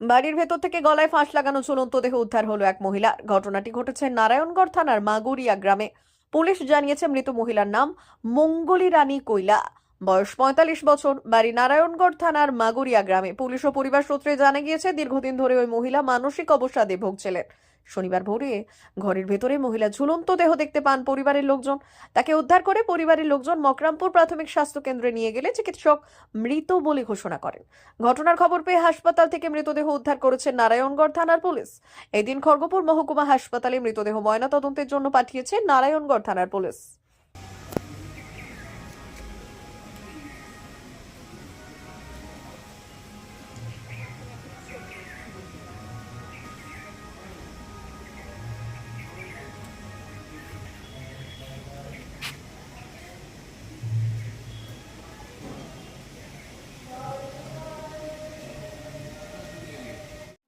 বাড়ির ভেতর থেকে গলায় ফাঁস লাগানো চলন্ত দেহ উদ্ধার হলো এক মহিলার ঘটনাটি ঘটেছে নারায়ণগড় থানার মাগুরিয়া গ্রামে। পুলিশ জানিয়েছে মৃত মহিলার নাম মঙ্গলী রানী কৈলা। বয়স পঁয়তাল্লিশ বছর বাড়ি নারায়ণগড় থানার মাগুরিয়া গ্রামে পুলিশ ও পরিবার সূত্রে জানা গিয়েছে, দীর্ঘদিন ধরে ওই মহিলা মানসিক অবসাদে ভুগছিলেন। শনিবার ভোরে ঘরের ভেতরে মহিলা ঝুলন্ত দেহ দেখতে পান পরিবারের লোকজন। তাকে উদ্ধার করে পরিবারের লোকজন মকরামপুর প্রাথমিক স্বাস্থ্য কেন্দ্রে নিয়ে গেলে চিকিৎসক মৃত বলে ঘোষণা করেন। ঘটনার খবর পেয়ে হাসপাতাল থেকে মৃতদেহ উদ্ধার করেছে নারায়ণগড় থানার পুলিশ। এদিন খড়গপুর মহকুমা হাসপাতালে মৃতদেহ ময়নাতদন্তের জন্য পাঠিয়েছে নারায়ণগড় থানার পুলিশ।